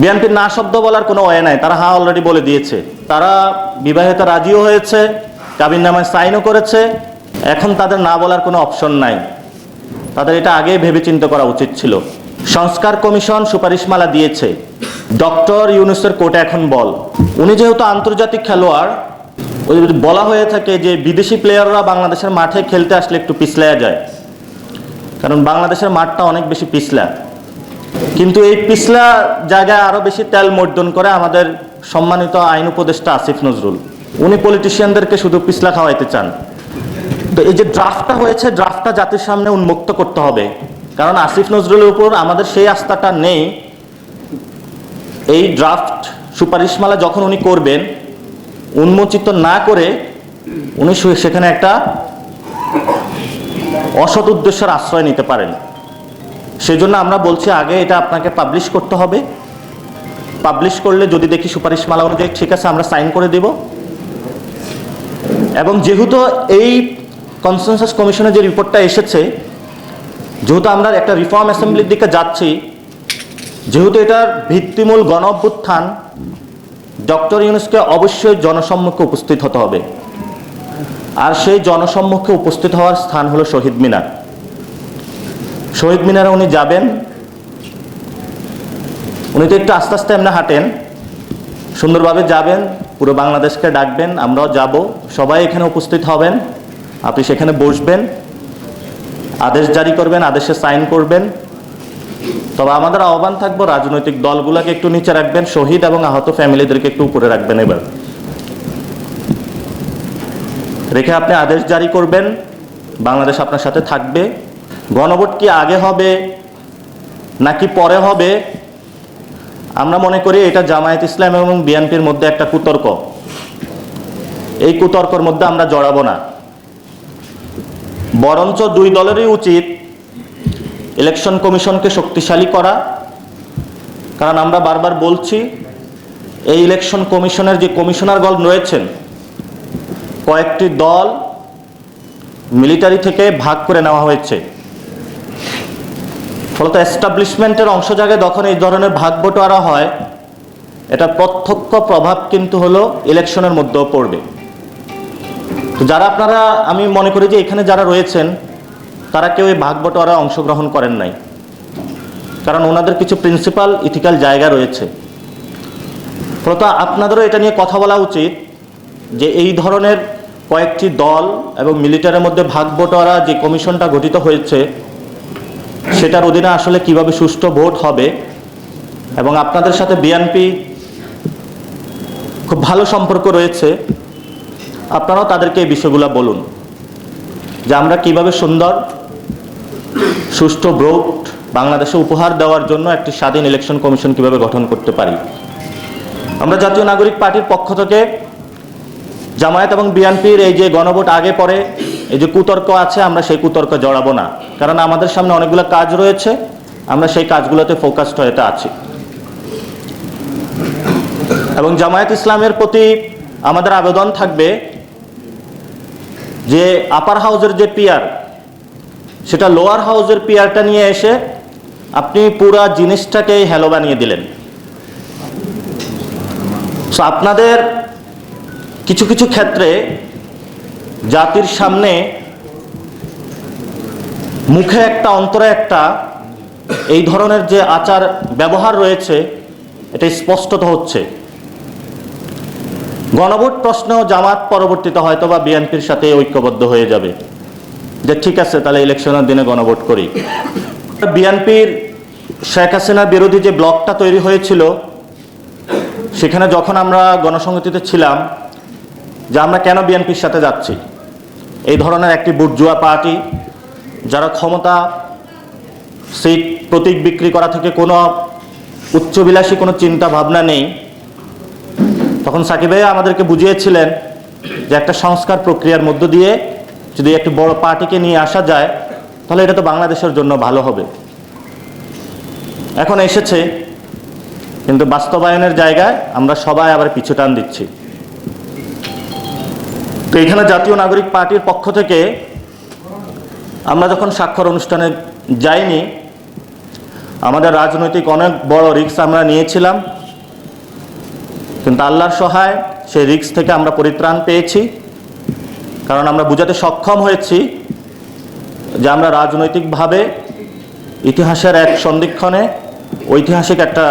বিএনপির না শব্দ বলার কোনো ওয়ে নাই। তারা হ্যাঁ অলরেডি বলে দিয়েছে। তারা বিবাহিত রাজিও হয়েছে, কাবিন নামায় সাইনও করেছে। এখন তাদের না বলার কোনো অপশন নাই। তাদের এটা আগেই ভেবে চিন্তা করা উচিত ছিল। সংস্কার কমিশন সুপারিশমালা দিয়েছে। ডক্টর ইউনুসের কোর্টে এখন বল। উনি যেহেতু আন্তর্জাতিক খেলোয়াড়, ওই বলা হয়ে থাকে যে বিদেশি প্লেয়াররা বাংলাদেশের মাঠে খেলতে আসলে একটু পিছলায়া যায়। কারণ বাংলাদেশের মাঠটা অনেক বেশি পিছলা। কিন্তু এই পিছলা জায়গায় আরও বেশি তেল মর্দন করে আমাদের সম্মানিত আইন উপদেষ্টা আসিফ নজরুল। উনি পলিটিশিয়ানদেরকে শুধু পিছলা খাওয়াইতে চান। তো এই যে ড্রাফটটা হয়েছে ড্রাফটটা জাতির সামনে উন্মুক্ত করতে হবে। কারণ আসিফ নজরুলের উপর আমাদের সেই আস্থাটা নেই। এই ড্রাফট সুপারিশমালা যখন উনি করবেন, উন্মোচিত না করে উনি সেখানে একটা অসৎ উদ্দেশ্যের আশ্রয় নিতে পারেন। সেজন্য আমরা বলছি আগে এটা আপনাকে পাবলিশ করতে হবে। পাবলিশ করলে যদি দেখি সুপারিশমালা অনুযায়ী, ঠিক আছে, আমরা সাইন করে দেব। এবং যেহেতু এই কনসেনসাস কমিশনের যে রিপোর্টটা এসেছে, যেহেতু আমরা একটা রিফর্ম অ্যাসেম্বলির দিকে যাচ্ছি, যেহেতু এটার ভিত্তিমূল গণ অভ্যুত্থান ডক্টর ইউনুসকে অবশ্যই জনসম্মুখে উপস্থিত হতে হবে। আর সেই জনসম্মুখে উপস্থিত হওয়ার স্থান হলো শহীদ মিনার। শহীদ মিনারে উনি যাবেন। উনি তো একটু আস্তে আস্তে এমনি হাঁটেন। সুন্দরভাবে যাবেন, পুরো বাংলাদেশকে ডাকবেন, আমরাও যাব। সবাই এখানে উপস্থিত হবেন, আপনি সেখানে বসবেন, আদেশ জারি করবেন, আদেশে সাইন করবেন। তবে আমাদের আহ্বান থাকব, রাজনৈতিক দলগুলোকে একটু নিচে রাখবেন, শহীদ এবং আহত ফ্যামিলিদেরকে একটু উপরে রাখবেন এবার। রেখে আপনি আদেশ জারি করবেন, বাংলাদেশ আপনার সাথে থাকবে। গণভোট কি আগে হবে নাকি পরে হবে? আমরা মনে করি এটা জামায়াত ইসলাম এবং বিএনপির মধ্যে একটা কুতর্ক। এই কুতর্কর মধ্যে আমরা জড়াবো না। বরঞ্চ দুই দলেরই উচিত ইলেকশন কমিশনকে শক্তিশালী করা। কারণ আমরা বারবার বলছি, এই ইলেকশন কমিশনের যে কমিশনার কমিশনারগণ রয়েছেন, কয়েকটি দল মিলিটারি থেকে ভাগ করে নেওয়া হয়েছে। ফলত এস্টাবলিশমেন্টের অংশ জায়গায় যখন এই ধরনের ভাগ বটোয়ারা হয়, এটা প্রত্যক্ষ প্রভাব কিন্তু হলো ইলেকশনের মধ্যেও পড়বে। তো যারা আপনারা, আমি মনে করি যে এখানে যারা রয়েছেন, তারা কেউ এই ভাগ বটোয়ারা অংশগ্রহণ করেন নাই। কারণ ওনাদের কিছু প্রিন্সিপাল ইথিক্যাল জায়গা রয়েছে। ফলত আপনাদেরও এটা নিয়ে কথা বলা উচিত যে এই ধরনের কয়েকটি দল এবং মিলিটারির মধ্যে ভাগ বটোয়ারা যে কমিশনটা গঠিত হয়েছে সেটার অধীনে আসলে কীভাবে সুষ্ঠু ভোট হবে এবং আপনাদের সাথে বিএনপি খুব ভালো সম্পর্ক রয়েছে, আপনারাও তাদেরকে এই বিষয়গুলো বলুন যে আমরা কীভাবে সুন্দর, সুষ্ঠু ভোট বাংলাদেশে উপহার দেওয়ার জন্য একটি স্বাধীন ইলেকশন কমিশন কীভাবে গঠন করতে পারি। আমরা জাতীয় নাগরিক পার্টির পক্ষ থেকে জামায়াত এবং বিএনপির এই যে গণভোট আগে পরে, এই যে কুতর্ক আছে, আমরা সেই কুতর্ক জড়াবো না। কারণ আমাদের সামনে অনেকগুলো কাজ রয়েছে। আমরা সেই কাজগুলোতে ফোকাসড হয়ে আছি। এবং জামায়াত ইসলামের প্রতি আমাদের আবেদন থাকবে যে আপার হাউজের যে পিয়ার সেটা লোয়ার হাউজের পিয়ারটা নিয়ে এসে আপনি পুরা জিনিসটাকে হ্যালো বানিয়ে দিলেন। আপনাদের কিছু কিছু ক্ষেত্রে জাতির সামনে মুখে একটা, অন্তরে একটা, এই ধরনের যে আচার ব্যবহার রয়েছে, এটা স্পষ্টত হচ্ছে। গণভোট প্রশ্নেও জামাত পরবর্তীতে হয়তো বা বিএনপির সাথে ঐক্যবদ্ধ হয়ে যাবে। যে ঠিক আছে, তাহলে ইলেকশনের দিনে গণভোট করি। বিএনপির শেখ হাসিনা বিরোধী যে ব্লকটা তৈরি হয়েছিল, সেখানে যখন আমরা গণসংহতিতে ছিলাম, যে আমরা কেন বিএনপির সাথে যাচ্ছি? এই ধরনের একটি বুর্জুয়া পার্টি যারা ক্ষমতা সিট প্রতীক বিক্রি করা থেকে কোনো উচ্চবিলাসী কোনো চিন্তা ভাবনা নেই, তখন সাকিব আমাদেরকে বুঝিয়েছিলেন যে একটা সংস্কার প্রক্রিয়ার মধ্য দিয়ে যদি একটি বড় পার্টিকে নিয়ে আসা যায়, তাহলে এটা তো বাংলাদেশের জন্য ভালো হবে। এখন এসেছে, কিন্তু বাস্তবায়নের জায়গায় আমরা সবাই আবার পিছু টান দিচ্ছি। তো এখানে জাতীয় নাগরিক পার্টির পক্ষ থেকে আমরা যখন স্বাক্ষর অনুষ্ঠানে যাইনি, আমাদের রাজনৈতিক অনেক বড় রিক্স আমরা নিয়েছিলাম। কিন্তু আল্লাহর সহায় সেই রিক্স থেকে আমরা পরিত্রাণ পেয়েছি। কারণ আমরা বুঝাতে সক্ষম হয়েছি যে আমরা রাজনৈতিকভাবে ইতিহাসের এক সন্ধিক্ষণে ঐতিহাসিক একটা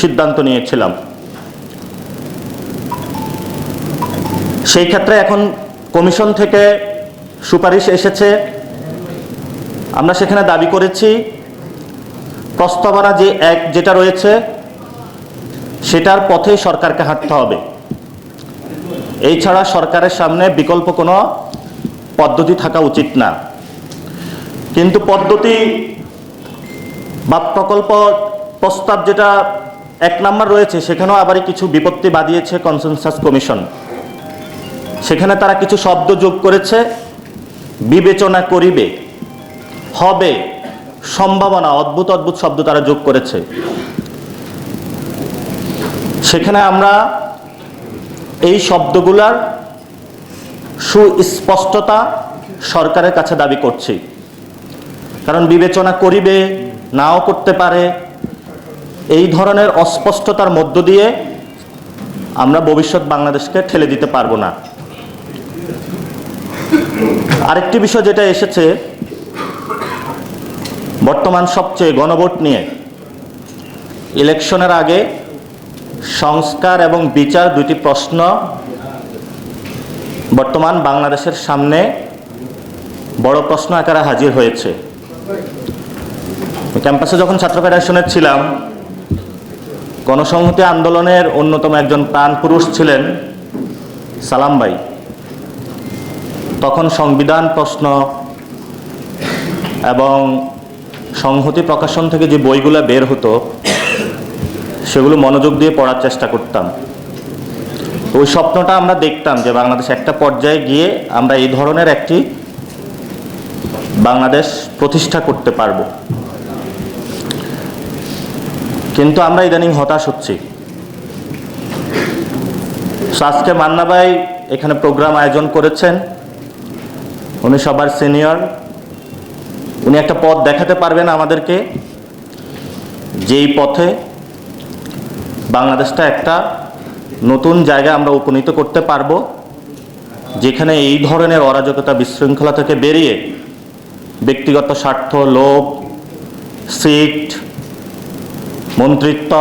সিদ্ধান্ত নিয়েছিলাম। সেই ক্ষেত্রে এখন কমিশন থেকে সুপারিশ এসেছে। আমরা সেখানে দাবি করেছি, প্রস্তাবনা যে এক যেটা রয়েছে, সেটার পথে সরকারকে হাঁটতে হবে। এই ছাড়া সরকারের সামনে বিকল্প কোনো পদ্ধতি থাকা উচিত না। কিন্তু পদ্ধতি বা প্রকল্প প্রস্তাব যেটা এক নাম্বার রয়েছে, সেখানেও আবার কিছু বিপত্তি বাদিয়েছে কনসেনসাস কমিশন সেখানে তারা কিছু শব্দ যোগ করেছে, বিবেচনা করিবে। হবে। সম্ভাবনা, অদ্ভুত অদ্ভুত শব্দ তারা যোগ করেছে। সেখানে আমরা এই শব্দগুলার সুস্পষ্টতা সরকারের কাছে দাবি করছি। কারণ বিবেচনা করিবে, নাও করতে পারে। এই ধরনের অস্পষ্টতার মধ্য দিয়ে আমরা ভবিষ্যৎ বাংলাদেশকে ঠেলে দিতে পারব না। আরেকটি বিষয় যেটা এসেছে বর্তমান সবচেয়ে গণভোট নিয়ে ইলেকশনের আগে সংস্কার এবং বিচার দুটি প্রশ্ন বর্তমান বাংলাদেশের সামনে বড় প্রশ্ন আকারে হাজির হয়েছে। ক্যাম্পাসে যখন ছাত্র ফেডারেশনের ছিলাম, গণসংহতি আন্দোলনের অন্যতম একজন প্রাণ পুরুষ ছিলেন সালাম ভাই। তখন সংবিধান প্রশ্ন এবং সংহতি প্রকাশন থেকে যে বইগুলো বের হতো, সেগুলো মনোযোগ দিয়ে পড়ার চেষ্টা করতাম। ওই স্বপ্নটা আমরা দেখতাম যে বাংলাদেশ একটা পর্যায়ে গিয়ে আমরা এই ধরনের একটি বাংলাদেশ প্রতিষ্ঠা করতে পারব। কিন্তু আমরা ইদানিং হতাশ হচ্ছি। আজকে মান্না ভাই এখানে প্রোগ্রাম আয়োজন করেছেন। উনি সবার সিনিয়র উনি একটা পথ দেখাতে পারবেন আমাদেরকে। যেই পথে বাংলাদেশটা একটা নতুন জায়গায় আমরা উপনীত করতে পারব, যেখানে এই ধরনের অরাজকতা বিশৃঙ্খলা থেকে বেরিয়ে ব্যক্তিগত স্বার্থ, লোভ, সিট, মন্ত্রিত্ব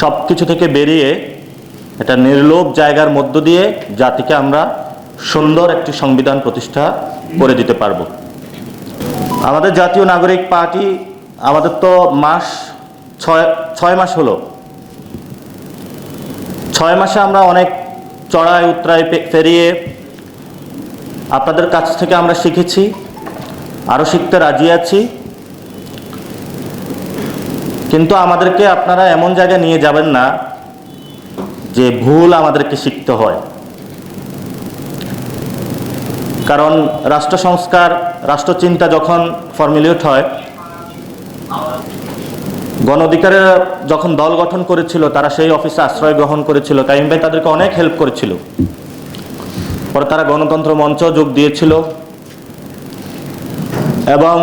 সব কিছু থেকে বেরিয়ে একটা নির্লোভ জায়গার মধ্য দিয়ে জাতিকে আমরা সুন্দর একটি সংবিধান প্রতিষ্ঠা করে দিতে পারব। আমাদের জাতীয় নাগরিক পার্টি আমাদের তো মাস ছয় ছয় মাস হলো। ছয় মাসে আমরা অনেক চড়াই উত্তরায় পেরিয়ে আপনাদের কাছ থেকে আমরা শিখেছি, আরও শিখতে রাজি আছি। কিন্তু আমাদেরকে আপনারা এমন জায়গায় নিয়ে যাবেন না যে ভুল আমাদেরকে শিখতে হয়। কারণ রাষ্ট্র সংস্কার রাষ্ট্রচিন্তা যখন ফর্মুলেট হয়, গণ অধিকারের যখন দল গঠন করেছিল, তারা সেই অফিসে আশ্রয় গ্রহণ করেছিল কাইম ভাই তাদেরকে অনেক হেল্প করেছিল। পরে তারা গণতন্ত্র মঞ্চ যোগ দিয়েছিল। এবং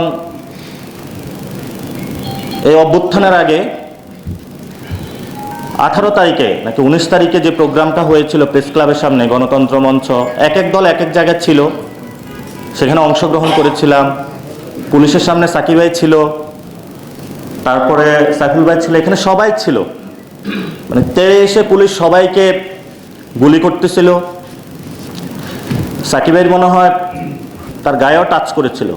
এই অভ্যুত্থানের আগে আঠারো তারিখে নাকি উনিশ তারিখে যে প্রোগ্রামটা হয়েছিল প্রেস ক্লাবের সামনে, গণতন্ত্র মঞ্চ, এক এক দল এক এক জায়গায় ছিল। সেখানে অংশগ্রহণ করেছিলাম। পুলিশের সামনে সাকিব ভাই ছিল। তারপরে সাইফুল ভাই ছিল, এখানে সবাই ছিল। মানে তেড়ে এসে পুলিশ সবাইকে গুলি করতেছিল। সাকিব ভাইয়ের মনে হয় তার গায়েও টাচ করেছিল।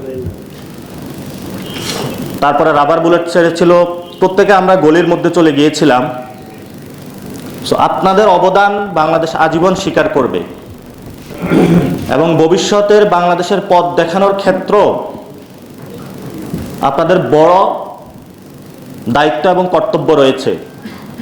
তারপরে রাবার বুলেট ছেড়েছিল। প্রত্যেকে আমরা গলির মধ্যে চলে গিয়েছিলাম। সো আপনাদের অবদান বাংলাদেশ আজীবন স্বীকার করবে। এবং ভবিষ্যতের বাংলাদেশের পথ দেখানোর ক্ষেত্র আপনাদের বড় দায়িত্ব এবং কর্তব্য রয়েছে।